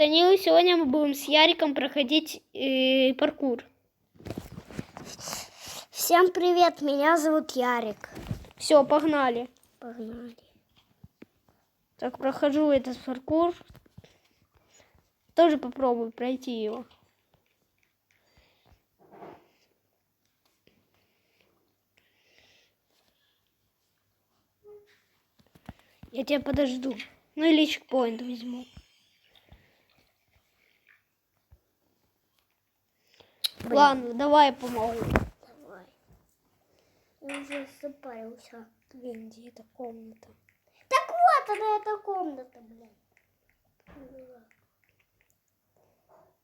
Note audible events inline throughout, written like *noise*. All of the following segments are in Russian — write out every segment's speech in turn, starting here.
Данил, сегодня мы будем с Яриком проходить э, паркур. Всем привет, меня зовут Ярик. Все, погнали. Погнали. Так, прохожу этот паркур. Тоже попробую пройти его. Я тебя подожду. Ну или чекпоинт возьму. Ладно, давай я помогу. Давай. Я уже запарился. Блин, где эта комната? Так вот она, эта комната, блин.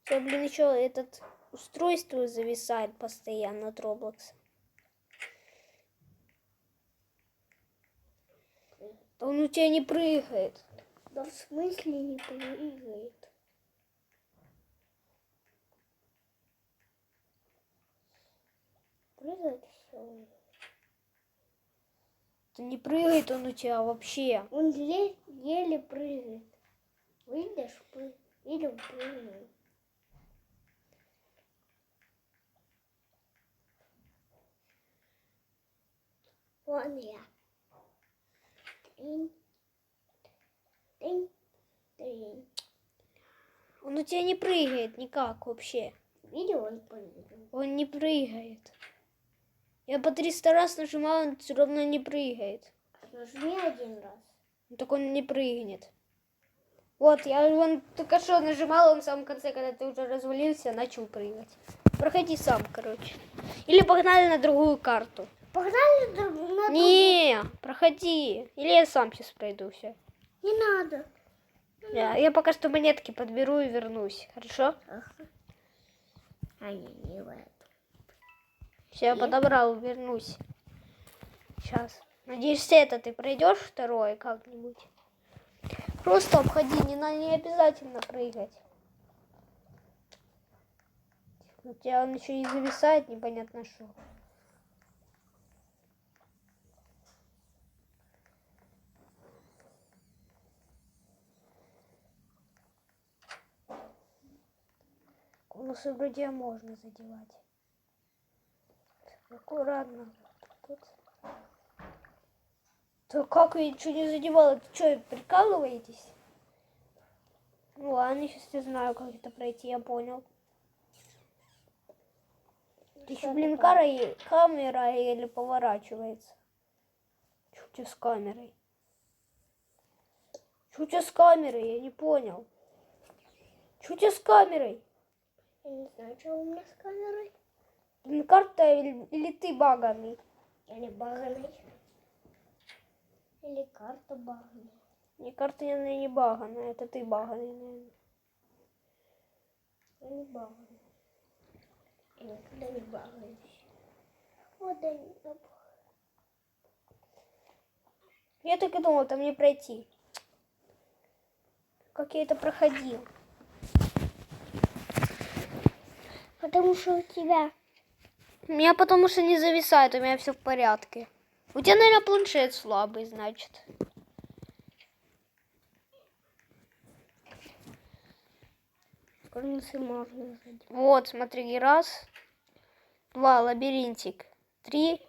Все, блин, еще этот устройство зависает постоянно от Roblox. Да он у тебя не прыгает. Да в смысле не прыгает? Прыгает все. Да не прыгает он у тебя вообще. Он еле, еле прыгает. Видишь, пры... видел, прыгает. Вон я. Тынь. Тынь. Тынь. Он у тебя не прыгает никак вообще. Видел, он прыгает. Он не прыгает. Я по 300 раз нажимал, он все равно не прыгает. Нажми один раз. Ну, Так он не прыгнет. Вот, я вон только что нажимал, он в самом конце, когда ты уже развалился, начал прыгать. Проходи сам, короче. Или погнали на другую карту. Погнали на друг- на Не, проходи. Или я сам сейчас пройду все. Не надо. Я, я пока что монетки подберу и вернусь. Хорошо? Ага. А не, не в эту. Все, я подобрал, вернусь. Сейчас. Надеюсь, это ты пройдешь второе как-нибудь. Просто обходи, не, на, не обязательно прыгать. У тебя он еще и зависает, непонятно что. Конусы вроде можно задевать. Аккуратно. Тут. Да как я ничего не задевала? Ты что, прикалываетесь? Ну ладно, сейчас я знаю, как это пройти, я понял. Ты еще, блин, кара- камера еле поворачивается. Тебя с камерой? Тебя с камерой? Я не понял. Тебя с камерой? Я не знаю, что у меня с камерой. Блин, карта или, ты баганный? Или баганый. Или карта баганая. Не, карта, наверное, не баганая. Это ты баганый, наверное. Я не баганый. Я никогда не багаюсь. Вот баг- Я так и думал, там не пройти. Как я это проходил. Потому что у тебя У меня потому что не зависает, у меня все в порядке. У тебя, наверное, планшет слабый, значит. Вот, смотри, раз, два, лабиринтик, три.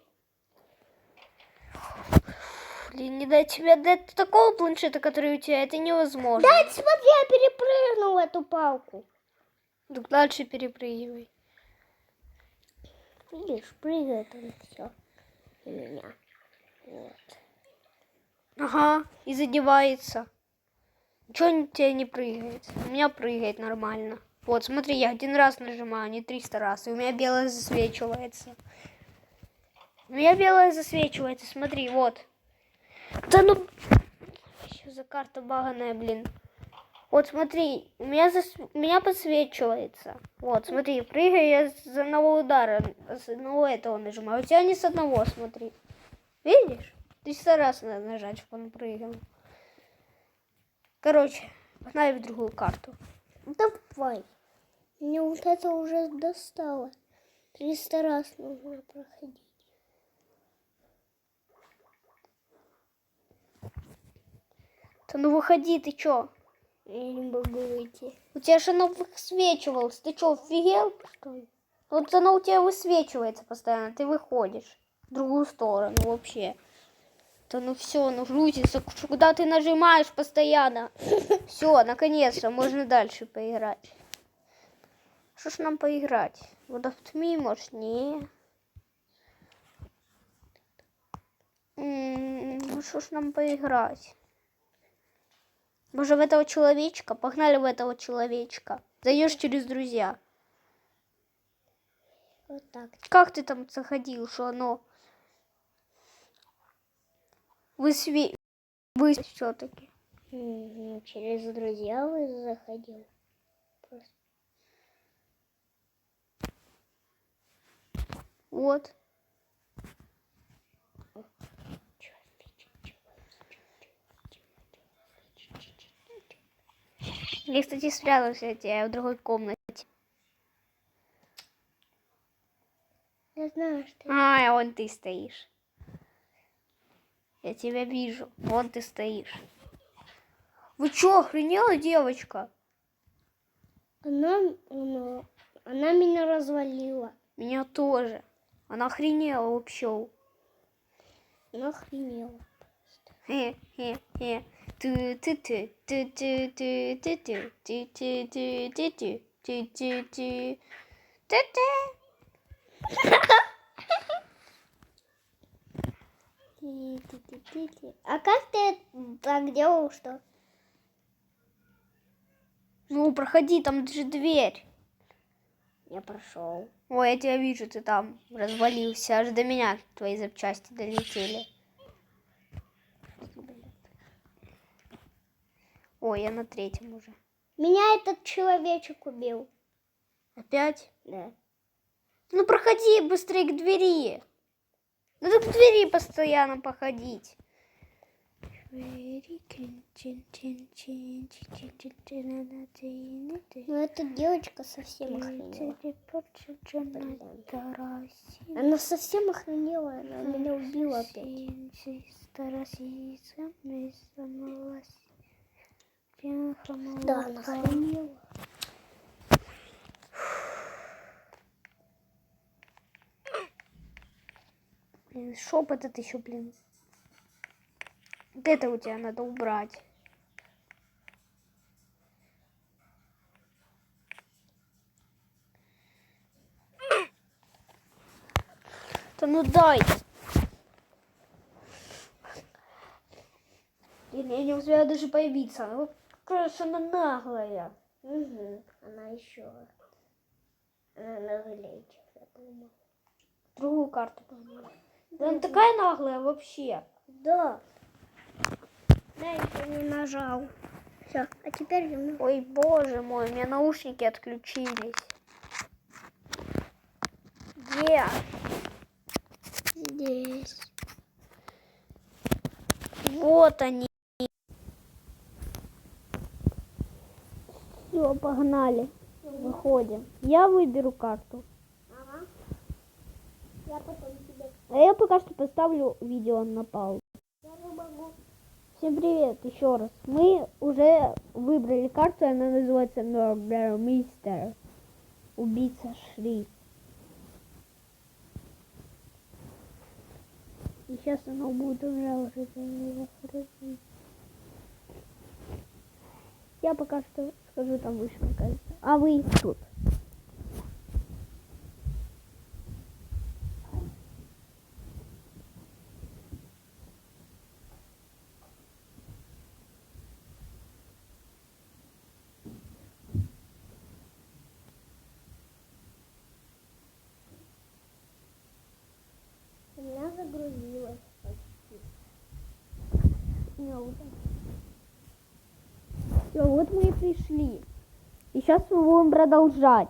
Блин, не дать тебе дать такого планшета, который у тебя, это невозможно. Да, смотри, я перепрыгнул эту палку. Так дальше перепрыгивай. Видишь, прыгает он все. У меня. Вот. Ага, и задевается. Ничего у тебя не прыгает. У меня прыгает нормально. Вот, смотри, я один раз нажимаю, а не 300 раз. И у меня белое засвечивается. У меня белое засвечивается, смотри, вот. Да ну... Что за карта баганая, блин. Вот смотри, меня, зас... меня подсвечивается. Вот, смотри, прыгаю я с одного удара, с одного этого нажимаю. У тебя не с одного, смотри. Видишь? 300 раз надо нажать, чтобы он прыгал. Короче, погнали в другую карту. Давай. Мне вот это уже достало. Триста раз нужно проходить. Да ну выходи, ты чё? Я не могу выйти. У тебя же оно высвечивалось. Ты что, офигел, что ли? Вот оно у тебя высвечивается постоянно. Ты выходишь в другую сторону вообще. Да ну все, ну грузится. Куда ты нажимаешь постоянно? *laughs* Все, наконец-то, можно дальше поиграть. Что ж нам поиграть? Вот тьме, может, не. Ну что ж нам поиграть? Может, в этого человечка? Погнали в этого человечка. Зайдешь через друзья. Вот так. Как ты там заходил, что оно высве... Вы все-таки. Через друзья вы заходил. Просто. Вот. Я, кстати, спрятался от тебя в другой комнате. Я знаю, что А, вон ты стоишь. Я тебя вижу. Вон ты стоишь. Вы чё, охренела девочка? она, она, она меня развалила. Меня тоже. Она охренела вообще. Она охренела. А как ты так делал, что? Ну, проходи, там же дверь. Я прошел. Ой, я тебя вижу, ты там развалился. Аж до меня твои запчасти долетели. Ой, я на третьем уже. Меня этот человечек убил. Опять? Да. Ну, проходи быстрее к двери. Надо к двери постоянно походить. Но эта девочка совсем охренела. Она совсем охренела, она меня убила опять. Да, она охренела. Блин, шоп этот еще, блин. Вот это у тебя надо убрать. Да ну дай. Блин, я не успела даже появиться. Ну, какая же она наглая. Угу. Она еще. Она наглее, чем я думала. Другую карту погнали. Да она такая наглая вообще. Да. Да, еще не нажал. Все, а теперь я Ой, боже мой, у меня наушники отключились. Где? здесь. Вот они. Все, погнали. Выходим. Я выберу карту. Ага. Я потом тебе. А я пока что поставлю видео на паузу. Я не могу. Всем привет еще раз. Мы уже выбрали карту, она называется Murder Mister. Убийца Шри. И сейчас она будет уже уже. Я пока что скажу там выше, мне кажется. А вы тут. Меня загрузилось. Все, вот мы и пришли. И сейчас мы будем продолжать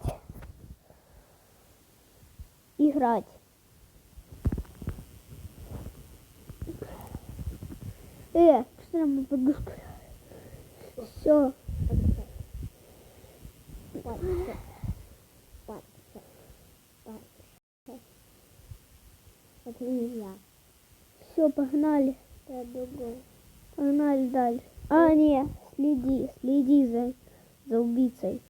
играть. Э, что нам подушка? Все. Это не я. Все, погнали. Погнали дальше. А, не, Следи, следи за, за убийцей.